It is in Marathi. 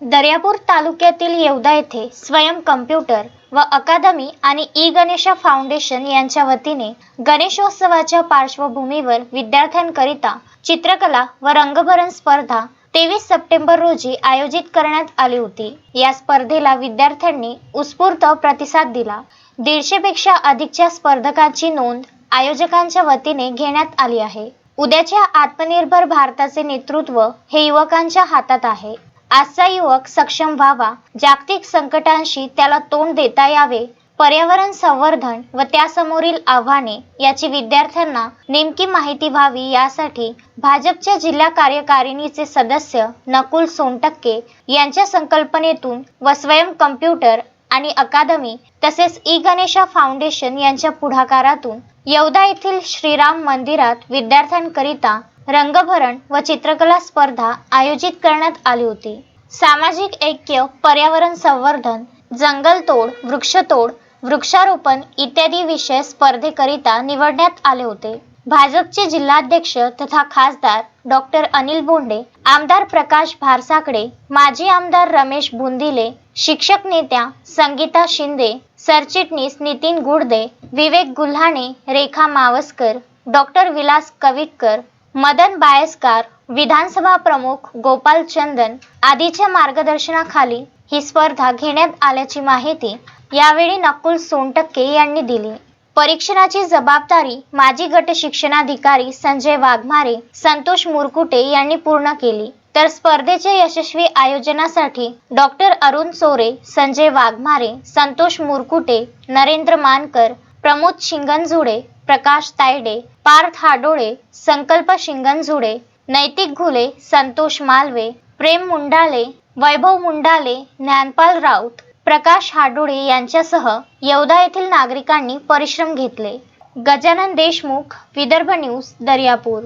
दर्यापूर तालुक्यातील येवदा येथे स्वयं कम्प्युटर व अकादमी आणि ई गणेशा फाउंडेशन यांच्या वतीने गणेशोत्सवाच्या पार्श्वभूमीवर विद्यार्थ्यांकरिता चित्रकला व रंगभरण स्पर्धा तेवीस सप्टेंबर रोजी आयोजित करण्यात आली होती. या स्पर्धेला विद्यार्थ्यांनी उत्स्फूर्त प्रतिसाद दिला. दीडशेपेक्षा अधिकच्या स्पर्धकांची नोंद आयोजकांच्या वतीने घेण्यात आली आहे. उद्याच्या आत्मनिर्भर भारताचे नेतृत्व हे युवकांच्या हातात आहे. आजचा युवक सक्षम व्हावा. जागतिक संकटांशी त्याला तोंड देता यावे. पर्यावरण संवर्धन व त्यासमोरील आव्हाने याची विद्यार्थ्यांना नेमकी माहिती व्हावी यासाठी भाजपच्या जिल्हा कार्यकारिणीचे सदस्य नकुल सोनटक्के यांच्या संकल्पनेतून व स्वयं कम्प्युटर आणि अकादमी तसेच ई गणेशा फाउंडेशन यांच्या पुढाकारातून येवदा येथील श्रीराम मंदिरात विद्यार्थ्यांकरिता रंगभरण व चित्रकला स्पर्धा आयोजित करण्यात आली होती. सामाजिक ऐक्य पर्यावरण संवर्धन जंगलतोड वृक्षतोड वृक्षारोपण इत्यादी विषय स्पर्धेकरिता निवडण्यात आले होते. भाजपचे जिल्हाध्यक्ष तथा खासदार डॉक्टर अनिल बोंडे आमदार प्रकाश भारसाकडे माजी आमदार रमेश बुंदिले शिक्षक नेत्या संगीता शिंदे सरचिटणीस नितीन गुडदे विवेक गुल्हाणे रेखा मावसकर डॉक्टर विलास कविटकर मदन बायस्कार विधानसभा प्रमुख गोपाल चंदन आदीच्या मार्गदर्शनाखाली ही स्पर्धा घेण्यात आल्याची माहिती यावेळी नकुल सोनटक्के यांनी दिली. परीक्षणाची जबाबदारी माजी गट शिक्षणाधिकारी संजय वाघमारे संतोष मुरकुटे यांनी पूर्ण केली. तर स्पर्धेच्या यशस्वी आयोजनासाठी डॉक्टर अरुण चोरे संजय वाघमारे संतोष मुरकुटे नरेंद्र मानकर प्रमोद शिंगणझुडे प्रकाश तायडे पार्थ हाडोळे संकल्प शिंगणझुडे नैतिक घुले संतोष मालवे प्रेम मुंडाले वैभव मुंडाले ज्ञानपाल राऊत प्रकाश हाडोळे यांच्यासह येवदा येथील नागरिकांनी परिश्रम घेतले. गजानन देशमुख विदर्भ न्यूज दर्यापूर.